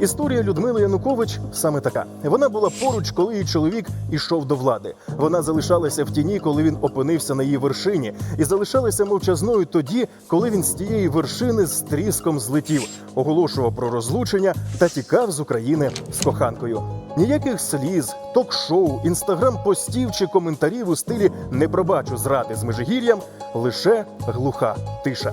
Історія Людмили Янукович саме така. Вона була поруч, коли її чоловік ішов до влади. Вона залишалася в тіні, коли він опинився на її вершині, і залишалася мовчазною тоді, коли він з тієї вершини з тріском злетів, оголошував про розлучення та тікав з України з коханкою. Ніяких сліз, ток-шоу, інстаграм-постів чи коментарів у стилі не пробачу зради з Межигір'ям, лише глуха тиша.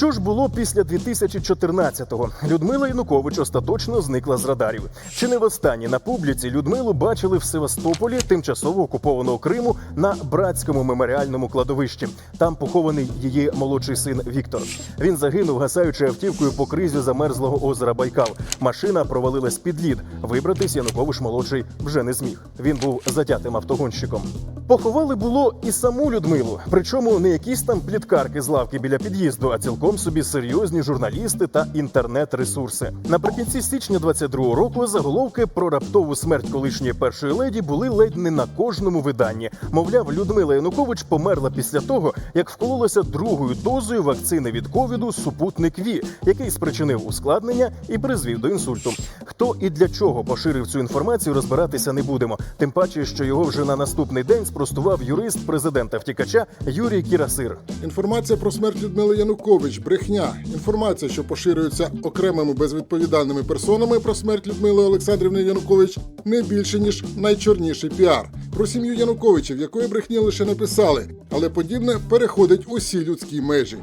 Що ж було після 2014-го? Людмила Янукович остаточно зникла з радарів. Чи не востаннє на публіці Людмилу бачили в Севастополі, тимчасово окупованого Криму, на братському меморіальному кладовищі. Там похований її молодший син Віктор. Він загинув, гасаючи автівкою по кризі замерзлого озера Байкал. Машина провалилась під лід. Вибратись Янукович молодший вже не зміг. Він був затятим автогонщиком. Поховали було і саму Людмилу, причому не якісь там пліткарки з лавки біля під'їзду, а цілком собі серйозні журналісти та інтернет-ресурси. Наприкінці січня 22-го року заголовки про раптову смерть колишньої першої леді були ледь не на кожному виданні. Мовляв, Людмила Янукович померла після того, як вкололася другою дозою вакцини від ковіду супутник Ві, який спричинив ускладнення і призвів до інсульту. Хто і для чого поширив цю інформацію, розбиратися не будемо. Тим паче, що його вже на наступний день спростував юрист президента втікача Юрій Кірасир. Інформація про смерть Людмили Янукович брехня. Інформація, що поширюється окремими безвідповідальними персонами про смерть Людмили Олександрівни Янукович, не більше ніж найчорніший піар. Про сім'ю Януковичів, якої брехні лише написали, але подібне переходить усі людські межі.